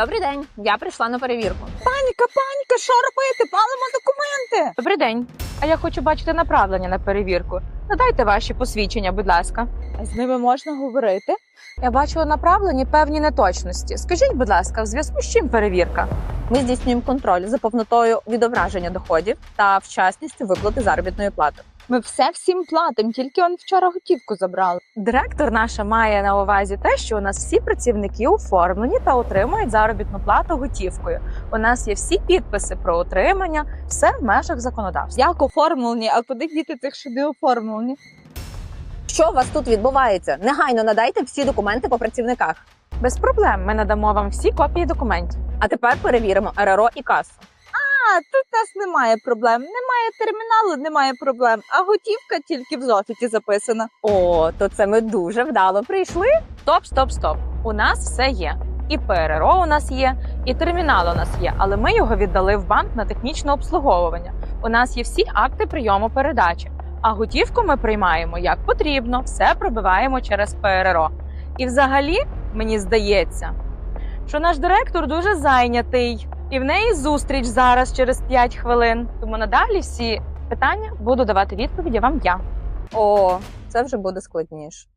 Добрий день, я прийшла на перевірку. Паніка, паніка, що робити? Палимо документи. Добрий день. А я хочу бачити направлення на перевірку. Надайте ваші посвідчення, будь ласка. А з ними можна говорити? Я бачу у направленні певні неточності. Скажіть, будь ласка, в зв'язку з чим перевірка? Ми здійснюємо контроль за повнотою відображення доходів та вчасністю виплати заробітної плати. Ми все всім платимо, тільки он вчора готівку забрали. Директор наша має на увазі те, що у нас всі працівники оформлені та отримують заробітну плату готівкою. У нас є всі підписи про отримання, все в межах законодавства. Як оформлені, а куди діти цих, що не оформлені? Що у вас тут відбувається? Негайно надайте всі документи по працівниках. Без проблем ми надамо вам всі копії документів. А тепер перевіримо РРО і касу. Тут у нас немає проблем. Немає терміналу, немає проблем. А готівка тільки в зофіті записана. О, то це ми дуже вдало прийшли. Стоп, стоп, стоп. У нас все є. І ПРРО у нас є, і термінал у нас є, але ми його віддали в банк на технічне обслуговування. У нас є всі акти прийому передачі. А готівку ми приймаємо як потрібно, все пробиваємо через ПРРО. І взагалі, мені здається, що наш директор дуже зайнятий, і в неї зустріч зараз через 5 хвилин. Тому надалі всі питання буду давати відповіді вам я. О, це вже буде складніше.